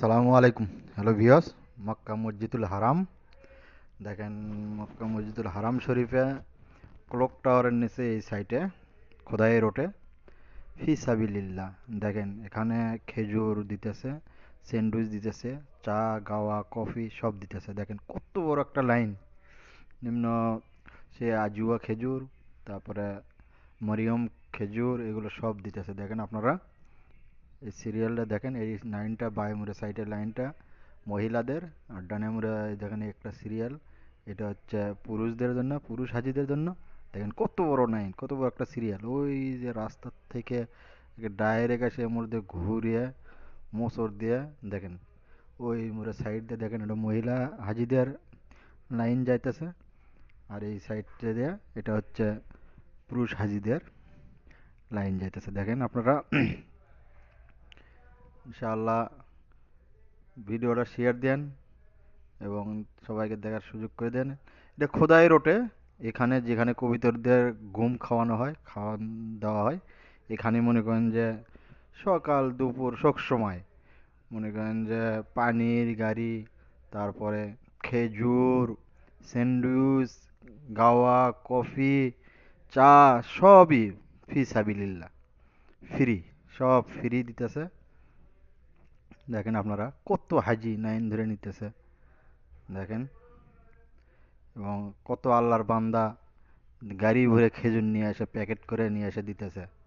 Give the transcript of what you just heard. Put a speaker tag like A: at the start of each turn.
A: সালামু আলাইকুম। হ্যালো ভিওস মক্কা মসজিদুল হারাম। দেখেন, মক্কা মসজিদুল হারাম শরীফে ক্লক টাওয়ারের নিচে এই সাইটে খোদাই রোডে, ফি সাবিলিল্লাহ। দেখেন, এখানে খেজুর দিতেছে স্যান্ডউইচ দিতেছে, চা, গাওয়া কফি সব দিতেছে। দেখেন, কত বড় একটা লাইন নিম্ন, সে আজুয়া খেজুর, তারপরে মরিয়ম খেজুর, এগুলো সব দিতেছে। দেখেন আপনারা। এই সিরিয়ালটা দেখেন, এই লাইনটা বায়ুমুড়ে সাইডের লাইনটা মহিলাদের, আর ডানে মুড়ে দেখেন একটা সিরিয়াল এটা হচ্ছে পুরুষদের জন্য, পুরুষ হাজিদের জন্য। দেখেন কত বড় লাইন কত বড় একটা সিরিয়াল ওই যে রাস্তার থেকে ডাইরেক্ট এসে মধ্যে ঘুরিয়ে, মোচড় দিয়ে দেখেন, ওই মোড়ে সাইড দিয়ে দেখেন এটা মহিলা হাজিদের লাইন যাইতেছে, আর এই সাইডটা দিয়ে এটা হচ্ছে পুরুষ হাজিদের লাইন যাইতেছে। দেখেন আপনারা ইনশাআল্লাহ ভিডিওটা শেয়ার দেন এবং সবাইকে দেখার সুযোগ করে দেন। এটা খোদাই রোটে, এখানে যেখানে কবিতরদের ঘুম খাওয়ানো হয়, খাওয়ান দেওয়া হয়, এখানে মনে করেন যে সকাল, দুপুর সব সময়, মনে করেন যে পানির গাড়ি, তারপরে খেজুর, স্যান্ডউইচ, গাওয়া, কফি, চা, সবই ফি সাবিলিল্লাহ, ফ্রি, সব ফ্রি দিতেছে। দেখেন আপনারা কত হাজি নাইন ধরে নিতেছে। দেখেন। এবং কত আল্লাহর বান্দা গাড়ি ভরে খেজুর নিয়ে এসে প্যাকেট করে নিয়ে এসে দিতেছে।